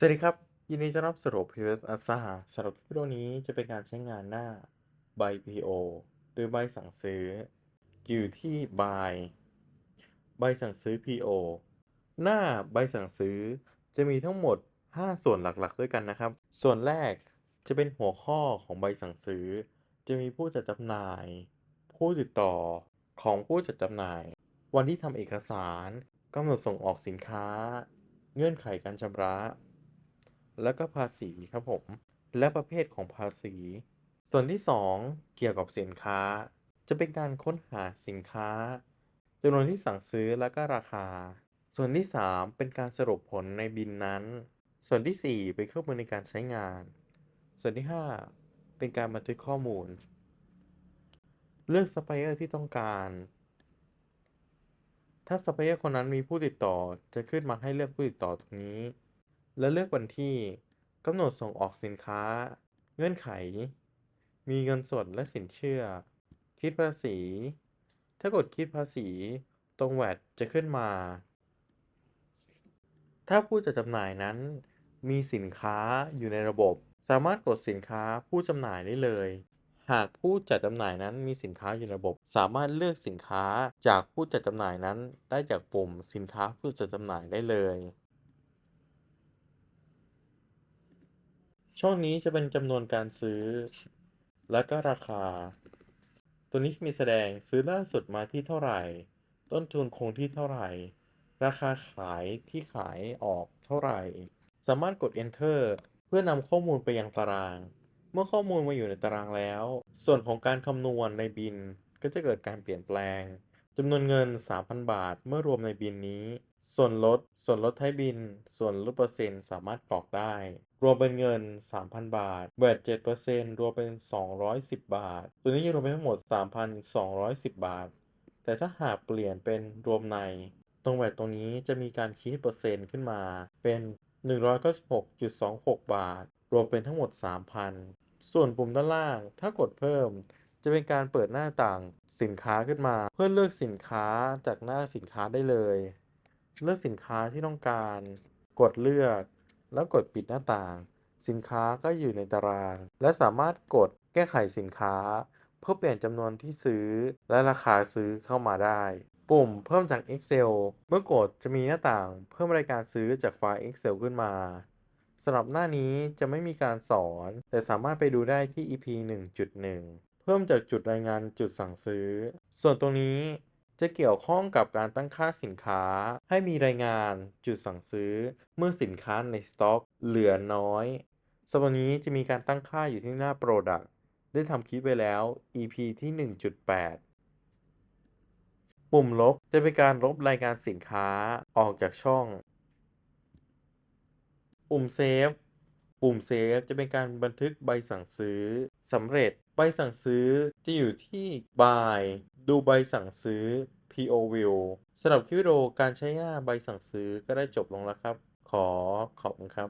สวัสดีครับ ยินดีต้อนรับสู่ POS ASA สำหรับคลิปวิดีโอนี้จะเป็นการใช้งานหน้าใบ PO หรือใบสั่งซื้ออยู่ที่ Buy ใบสั่งซื้อ PO หน้าใบสั่งซื้อจะมีทั้งหมด 5 ส่วนหลักๆ ด้วยกันนะครับ ส่วนแรกจะเป็นหัวข้อของใบสั่งซื้อ จะมีผู้จัดจำหน่าย ผู้ติดต่อของผู้จัดจำหน่าย วันที่ทำเอกสารกำหนดส่งออกสินค้า เงื่อนไขการชำระ แล้วก็ภาษีครับผม และประเภทของภาษี ส่วนที่ 2 เกี่ยวกับสินค้า จะเป็นการค้นหาสินค้าจำนวนที่สั่งซื้อและก็ราคา ส่วนที่ 3 เป็นการสรุปผลในบินนั้น ส่วนที่ 4 เป็นเครื่องมือในการใช้งาน ส่วนที่ 5 เป็นการบันทึกข้อมูล เลือกซัพพลายเออร์ที่ต้องการถ้าซัพพลายเออร์คนนั้นมีผู้ติดต่อจะขึ้นมาให้เลือกผู้ติดต่อตรงนี้ และเลือกวันที่กำหนดส่งออกสินค้า เงื่อนไข มีเงินสดและสินเชื่อ คิดภาษี ถ้ากดคิดภาษี ตรง VAT จะขึ้นมา ถ้าผู้จัดจำหน่ายนั้น มีสินค้าอยู่ในระบบ สามารถกดสินค้าผู้จำหน่ายได้เลย หากผู้จัดจำหน่ายนั้นมีสินค้าอยู่ในระบบ สามารถเลือกสินค้าจากผู้จัดจำหน่ายนั้น ได้จากปุ่มสินค้าผู้จัดจำหน่ายได้เลย ช่องนี้จะเป็นจำนวนการซื้อ และก็ราคา ตัวนี้มีแสดงซื้อล่าสุดมาที่เท่าไหร่ ต้นทุนคงที่เท่าไหร่ ราคาขายที่ขายออกเท่าไหร่ สามารถกด enter เพื่อนำข้อมูลไปยังตาราง เมื่อข้อมูลมาอยู่ในตารางแล้ว ส่วนของการคำนวณในบินก็จะเกิดการเปลี่ยนแปลงจำนวนเงิน 3,000 บาทเมื่อรวมในบินนี้ ส่วนลด ส่วนลดท้ายบิน ส่วนลดเปอร์เซ็นต์สามารถกรอกได้ รวมเป็นเงิน 3,000 บาทแวด7%รวมเป็น 210 บาท ตัวนี้จะรวมเป็นทั้งหมด 3,210 บาท แต่ถ้าหากเปลี่ยนเป็นรวมใน ตรงแวดตรงนี้จะมีการคิดเปอร์เซ็นต์ขึ้นมา เป็น 196.26 บาท รวมเป็นทั้งหมด 3,000 ส่วนปุ่มด้านล่าง ถ้ากดเพิ่มจะเป็นการเปิดหน้าต่างสินค้าขึ้นมา เพื่อเลือกสินค้าจากหน้าสินค้าได้เลย เลือกสินค้าที่ต้องการ กดเลือก แล้วกดปิดหน้าต่าง สินค้าก็อยู่ในตาราง และสามารถกดแก้ไขสินค้า เพื่อเปลี่ยนจำนวนที่ซื้อ และราคาซื้อเข้ามาได้ ปุ่มเพิ่มจาก Excel เมื่อกดจะมีหน้าต่าง เพิ่มรายการซื้อจากไฟล์ Excel ขึ้นมาสำหรับหน้านี้จะไม่มีการสอน แต่สามารถไปดูได้ที่ EP 1.1 เพิ่มจากจุดรายงานจุดสั่งซื้อ ส่วนตรงนี้ จะเกี่ยวข้องกับการตั้งค่าสินค้า ให้มีรายงานจุดสั่งซื้อ เมื่อสินค้าในสต็อก เหลือน้อยสำหรับนี้จะมีการตั้งค่าอยู่ที่หน้า Product ได้ทำคลิปไว้แล้ว EP ที่ 1.8 ปุ่มลบจะเป็นการลบรายการสินค้าออกจากช่อง ปุ่มเซฟ ปุ่มเซฟจะเป็นการบันทึกใบสั่งซื้อสำเร็จ ใบสั่งซื้อจะอยู่ที่ Buy ดูใบสั่งซื้อ PO View สำหรับคลิปวิดีโอการใช้หน้าใบสั่งซื้อก็ได้จบลงแล้วครับ ขอขอบคุณครับ